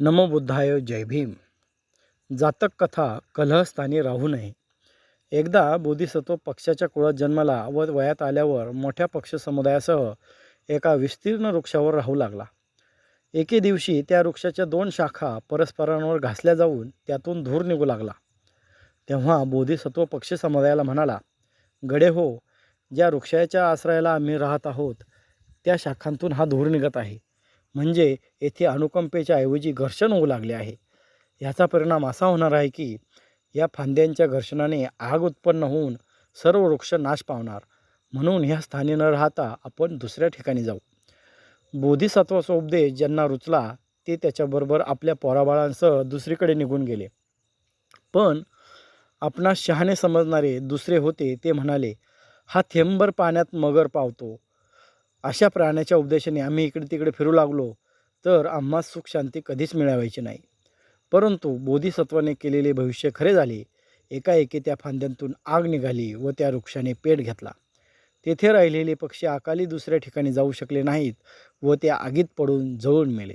नमो बुद्धाय जय भीम. जातक कथा कलहस्थानी राहू नये. एकदा बोधिसत्व पक्षाच्या कुळात जन्माला व वयात आल्यावर मोठ्या पक्ष समुदायासह एका विस्तीर्ण वृक्षावर राहू लागला. एके दिवशी त्या वृक्षाच्या दोन शाखा परस्परांवर घासल्या जाऊन त्यातून धूर निघू लागला. तेव्हा बोधिसत्व पक्ष समुदायाला म्हणाला गडे हो ज्या वृक्षाच्या आश्रयाला आम्ही राहत आहोत त्या शाखांतून हा धूर निघत आहे. म्हणजे येथे अनुकंपेच्या ऐवजी घर्षण होऊ लागले आहे. याचा परिणाम असा होणार आहे की या फांद्यांच्या घर्षणाने आग उत्पन्न होऊन सर्व वृक्ष नाश पावणार. म्हणून ह्या स्थानी न राहता आपण दुसऱ्या ठिकाणी जाऊ. बोधिसत्वाचा उपदेश ज्यांना रुचला ते त्याच्याबरोबर आपल्या पोराबाळांसह दुसरीकडे निघून गेले. पण आपणास शहाणे समजणारे दुसरे होते ते म्हणाले हा थेंबर पाण्यात मगर पावतो. अशा प्राण्याच्या उपदेशाने आम्ही इकडे तिकडे फिरू लागलो तर आम्हा सुख शांती कधीच मिळवायची नाही. परंतु बोधिसत्वाने केलेले भविष्य खरे झाले. एकाएकी त्या फांद्यांतून आग निघाली व त्या वृक्षाने पेट घेतला. तेथे राहिलेले पक्षी अकाली दुसऱ्या ठिकाणी जाऊ शकले नाहीत व त्या आगीत पडून जळून मेले.